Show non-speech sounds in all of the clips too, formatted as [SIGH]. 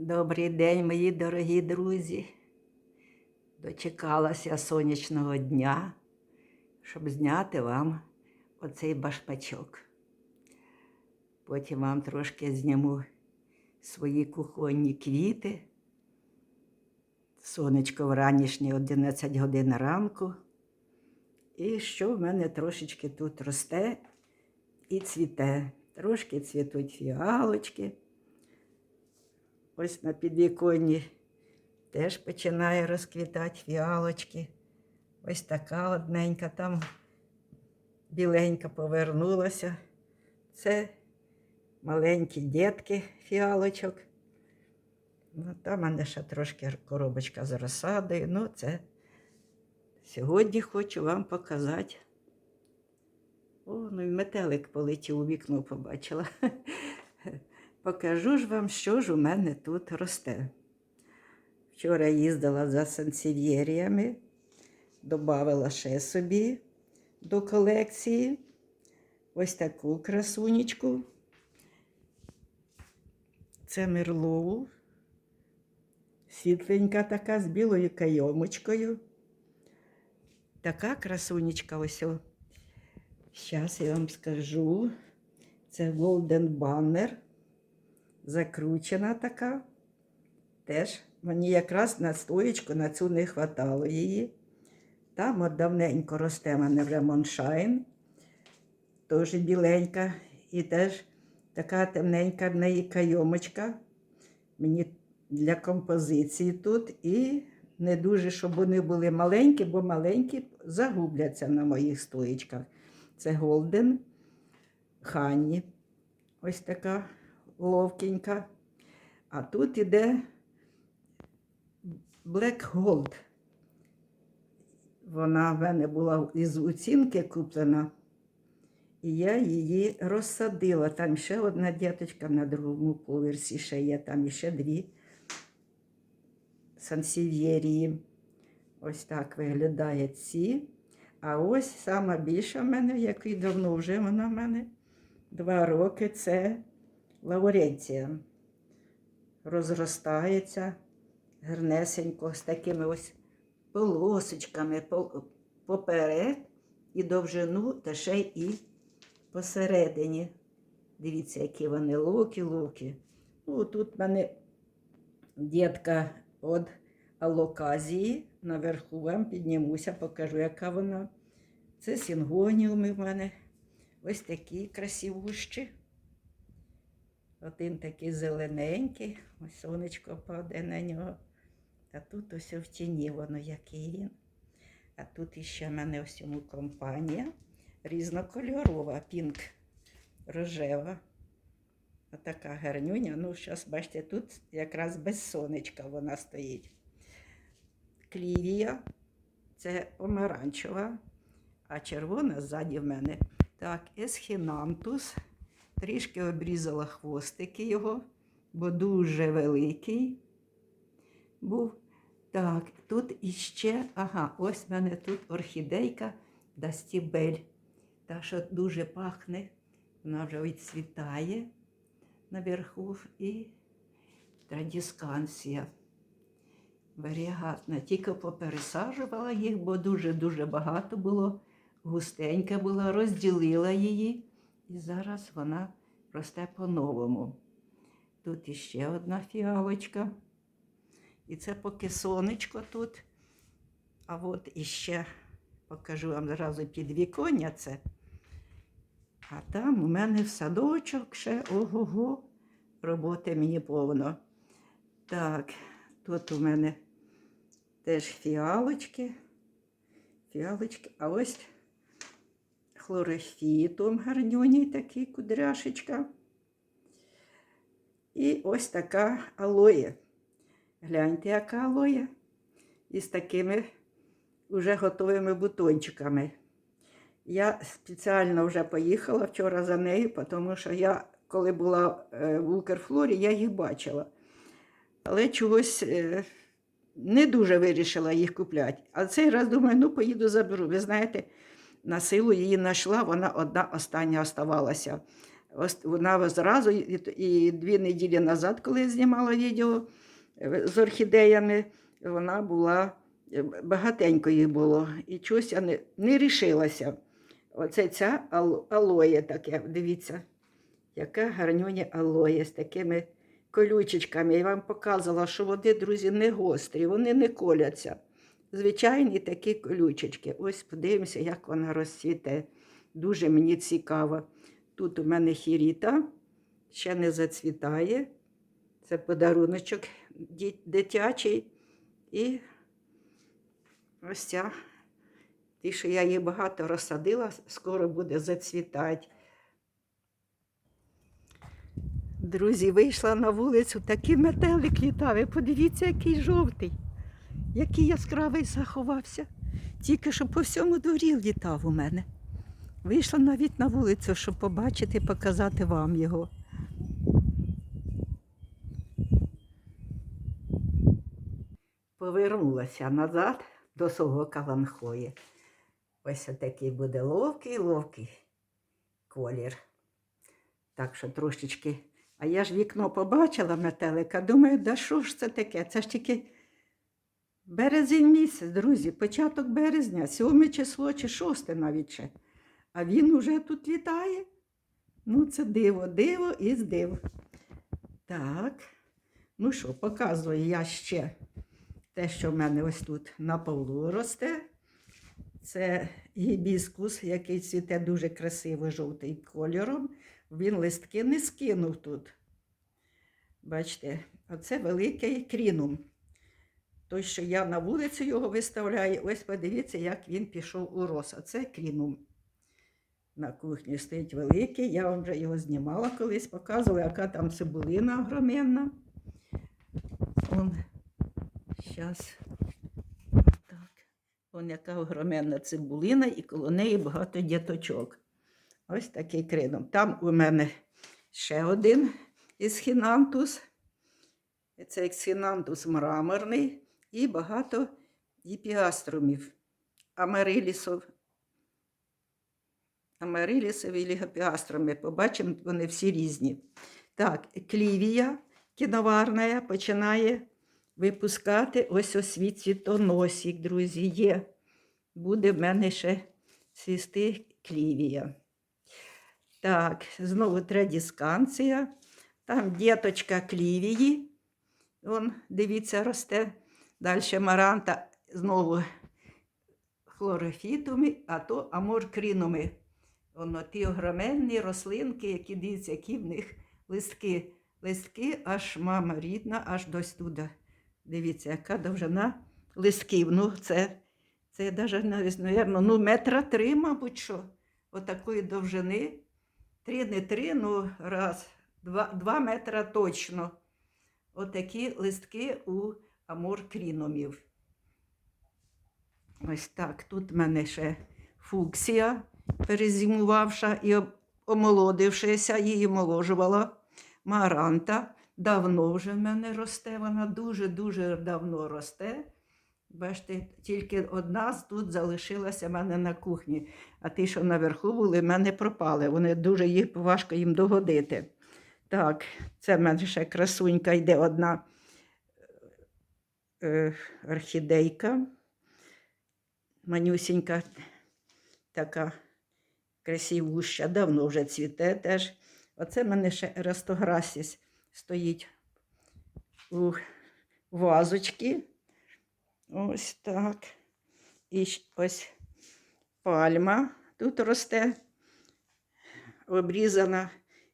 Добрий день, мої дорогі друзі. Дочекалася сонячного дня, щоб зняти вам оцей башмачок. Потім вам трошки зніму свої кухонні квіти. Сонечко вранішнє 11 годин ранку. І що в мене трошечки тут росте і цвіте. Трошки цвітуть фіалочки. Ось на підвіконні теж починає розквітати фіалочки. Ось така одненька там біленька повернулася. Це маленькі дітки фіалочок. Ну, там мене ще трошки коробочка з розсадою. Ну, це сьогодні хочу вам показати. О, ну і метелик полетів у вікно, побачила. Покажу ж вам, що ж у мене тут росте. Вчора їздила за сансів'єріями, додавала ще собі до колекції ось таку красунечку. Це мерлоу. Світленька така з білою кайомочкою. Така красунечка ось. Зараз я вам скажу. Це Golden Banner закручена така. Теж мені якраз на стоєчку на цю не хватало її. Там от давненько росте мене вже Моншайн, теж біленька. І теж така темненька в неї кайомочка. Мені для композиції тут. І не дуже, щоб вони були маленькі, бо маленькі загубляться на моїх стоїчках. Це Голден Ханні. Ось така ловкенька. А тут іде Black Gold. Вона в мене була із оцінки куплена, і я її розсадила. Там ще одна діточка на другому поверсі ще є, там ще дві сансів'єрії. Ось так виглядає ці. А ось сама більша в мене, який давно вже вона в мене два роки, це лауренція. Розростається гарнесенько з такими ось полосочками поперед і довжину, та ще й посередині. Дивіться, які вони локі-локі. Ну, тут в мене дітка від алоказії. Наверху вам піднімуся, покажу, яка вона. Це сінгоніуми в мене. Ось такі красивущі. Один такий зелененький, ось сонечко падає на нього. А тут ось в тіні воно, який він. А тут іще в мене ось йому компанія різнокольорова, пінк рожева. Отака гарнюня. Ну, зараз, бачите, тут якраз без сонечка вона стоїть. Клівія, це помаранчева, а червона ззаді в мене. Так, есхінантус. Трішки обрізала хвостики його, бо дуже великий був. Так, тут іще, ага, ось в мене тут орхідейка Дастібель. Та, що дуже пахне, вона вже відцвітає наверху і традіскансія. Варіагатна. Тільки попересаджувала їх, бо дуже-дуже багато було. Густенька була, розділила її. І зараз вона росте по-новому. Тут іще одна фіалочка. І це поки сонечко тут. А от іще покажу вам зразу підвіконня це. А там у мене в садочок ще ого-го, роботи мені повно. Так, тут у мене теж фіалочки. Фіалочки. А ось хлорофітом гарнюній такий кудряшечка. І ось така алоє. Гляньте, яка алоє. Із такими вже готовими бутончиками. Я спеціально вже поїхала вчора за нею, тому що я, коли була е, в Укрфлорі, я їх бачила. Але чогось е, не дуже вирішила їх купляти. А цей раз думаю, ну поїду заберу. Ви знаєте, на силу її знайшла, вона одна остання оставалася. вона зразу, і, дві неділі назад, коли я знімала відео е, з орхідеями, вона була е, багатенько їх було. І чогось я не, не рішилася. Оце ця ал- алоє таке, дивіться, яка гарнюня алоє з такими колючечками. Я вам показувала, що вони, друзі, не гострі, вони не коляться. Звичайні такі колючечки. Ось подивимося, як вона розцвіте. Дуже мені цікаво. Тут у мене хіріта, ще не зацвітає. Це подаруночок дитячий. І ось ця. Ті, що я її багато розсадила, скоро буде зацвітати. Друзі, вийшла на вулицю, такий метелик літав. Подивіться, який жовтий, який яскравий заховався. Тільки що по всьому дворі літав у мене. Вийшла навіть на вулицю, щоб побачити, показати вам його. Повернулася назад до свого каланхої. Ось такий буде ловкий, ловкий колір. Так що трошечки. А я ж вікно побачила метелика. Думаю, да що ж це таке? Це ж тільки березень місяць, друзі, початок березня, сьоме число чи шосте навіть ще. А він уже тут літає. Ну, це диво, диво і див. Так. Ну що, показую я ще те, що в мене ось тут на полу росте. Це гібіскус, який цвіте дуже красиво жовтий кольором. Він листки не скинув тут. Бачите, оце великий крінум. Той, що я на вулицю його виставляю, ось подивіться, як він пішов у рост. А це крінум. На кухні стоїть великий. Я вже його знімала колись, показувала, яка там цибулина огроменна. Он, зараз. Так. Он яка огроменна цибулина, і коло неї багато діточок. Ось такий кридом. Там у мене ще один ісхінантус. Це ексхінантус мраморний і багато гіпіаструмів. Амарилісов. Амарилісов і лігопіаструми. Побачимо, вони всі різні. Так, клівія кіноварна починає випускати ось освій цвітоносик, друзі, є. Буде в мене ще цвісти клівія. Так, знову тредісканція. Там діточка клівії. Вон, дивіться, росте. Далі маранта, знову хлорофітуми, а то аморкрінуми. Воно ті огроменні рослинки, які дивіться, які в них листки. Листки аж мама рідна, аж дось туди. Дивіться, яка довжина листків. Ну, це, це навіть, навірно, ну, метра три, мабуть, що. Отакої довжини. Три, не три, ну раз, два, два метра точно. Отакі листки у аморкрінумів. Ось так. Тут в мене ще фуксія, перезимувавша і омолодившися, її омоложувала. Маранта давно вже в мене росте, вона дуже-дуже давно росте. Бачите, тільки одна тут залишилася в мене на кухні, а ті, що наверху були, в мене пропали. Вони дуже їх важко їм догодити. Так, це в мене ще красунька йде одна орхідейка. Манюсінька, така красивуща, давно вже цвіте теж. Оце в мене ще ерастограсіс стоїть у вазочці. Ось так. І ось пальма тут росте, обрізана,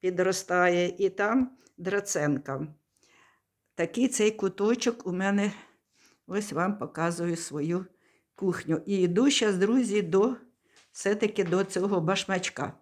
підростає, і там драценка. Такий цей куточок у мене, ось вам показую свою кухню. І йду зараз, друзі, до все-таки до цього башмачка.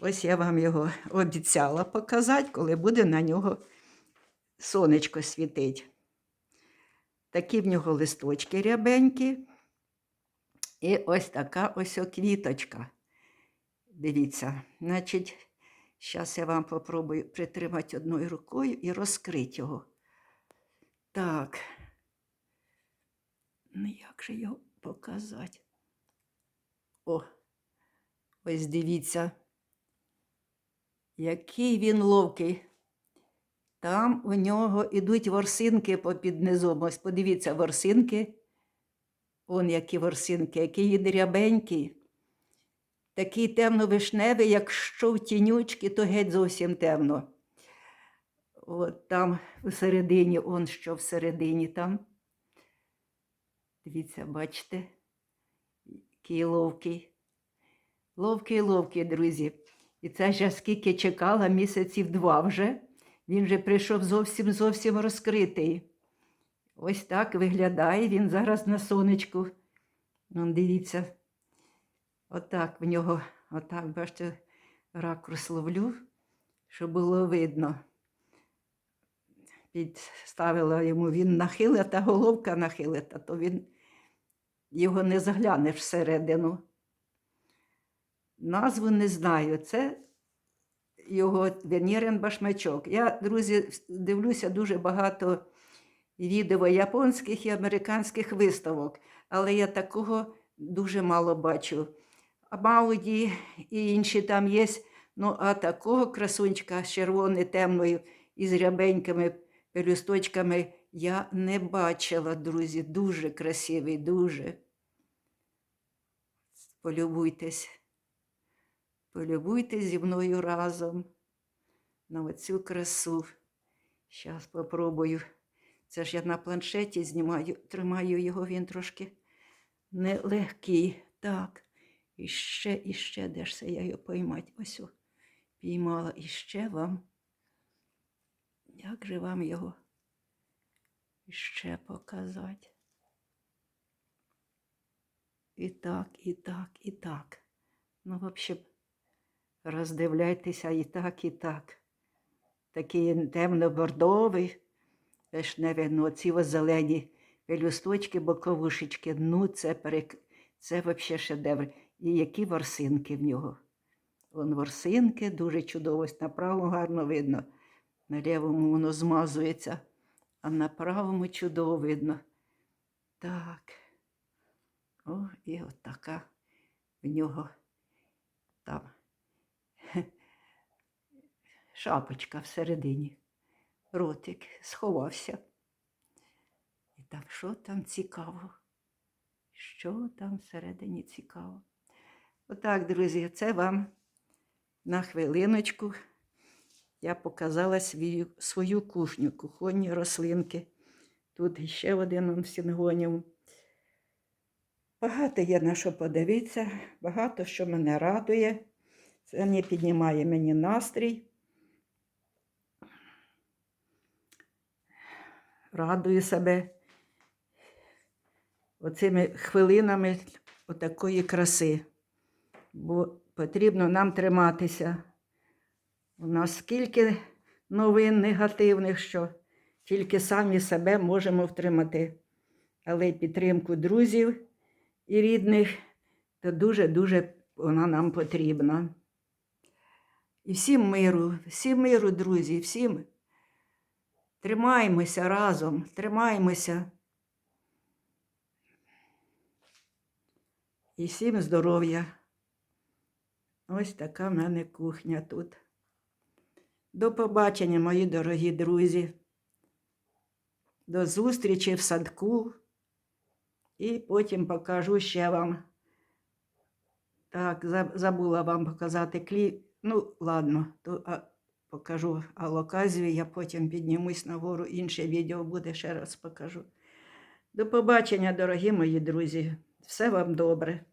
Ось я вам його обіцяла показати, коли буде на нього сонечко світить. Такі в нього листочки рябенькі. І ось така ось квіточка. Дивіться, значить, зараз я вам попробую притримати одною рукою і розкрити його. Так. Ну, як же його показати? О, ось дивіться, Який він ловкий. Там у нього ідуть ворсинки попід низом. Ось подивіться, ворсинки. Он які ворсинки, який він рябенький. Такий темно-вишневий, якщо в тінючки, то геть зовсім темно. От там всередині, он що всередині там. Дивіться, бачите, який ловкий. Ловкий, ловкий, друзі. І це ж я скільки чекала, місяців два вже. Він вже прийшов зовсім зовсім розкритий. Ось так виглядає він зараз на сонечку. Ну, дивіться, отак в нього, отак, бачите, ракурс ловлю, щоб було видно. Підставила йому він нахилита, головка нахилита, то він його не заглянеш всередину. Назву не знаю. Це його Венерин башмачок. Я, друзі, дивлюся дуже багато відео японських і американських виставок, але я такого дуже мало бачу. А Мауді і інші там є. Ну, а такого красунчика з червоною темною і з рябенькими пелюсточками я не бачила, друзі. Дуже красивий, дуже. Полюбуйтесь. Полюбуйтесь зі мною разом на оцю красу. Зараз попробую. Це ж я на планшеті знімаю, тримаю його, він трошки нелегкий. Так. І ще, і де ж це я його поймати? Ось піймала. І ще вам. Як же вам його ще показати? І так, і так, і так. Ну, взагалі, роздивляйтеся і так, і так. Такий темно-бордовий, вишневий, ну, ці зелені пелюсточки, боковушечки. Ну, це, перек... це взагалі шедевр. І які ворсинки в нього. Вон ворсинки, дуже чудово. Ось На правому гарно видно. На лівому воно змазується, а на правому чудово видно. Так. О, і от така в нього там [LAUGHS] шапочка всередині. Ротик сховався. І так, що там цікаво? Що там всередині цікаво? Отак, друзі, це вам на хвилиночку я показала свою, свою кухню, кухонні рослинки. Тут ще один он сінгоніум. Багато є на що подивитися, багато що мене радує. Це не піднімає мені настрій. Радую себе оцими хвилинами отакої краси. Бо потрібно нам триматися. У нас скільки новин негативних, що тільки самі себе можемо втримати. Але підтримку друзів і рідних, то дуже-дуже вона нам потрібна. І всім миру, всім миру, друзі, всім тримаємося разом, тримаємося. І всім здоров'я. Ось така в мене кухня тут. До побачення, мої дорогі друзі. До зустрічі в садку. І потім покажу ще вам. Так, забула вам показати кліп. Ну, ладно, то а, покажу алоказію, я потім піднімусь нагору, інше відео буде, ще раз покажу. До побачення, дорогі мої друзі. Все вам добре.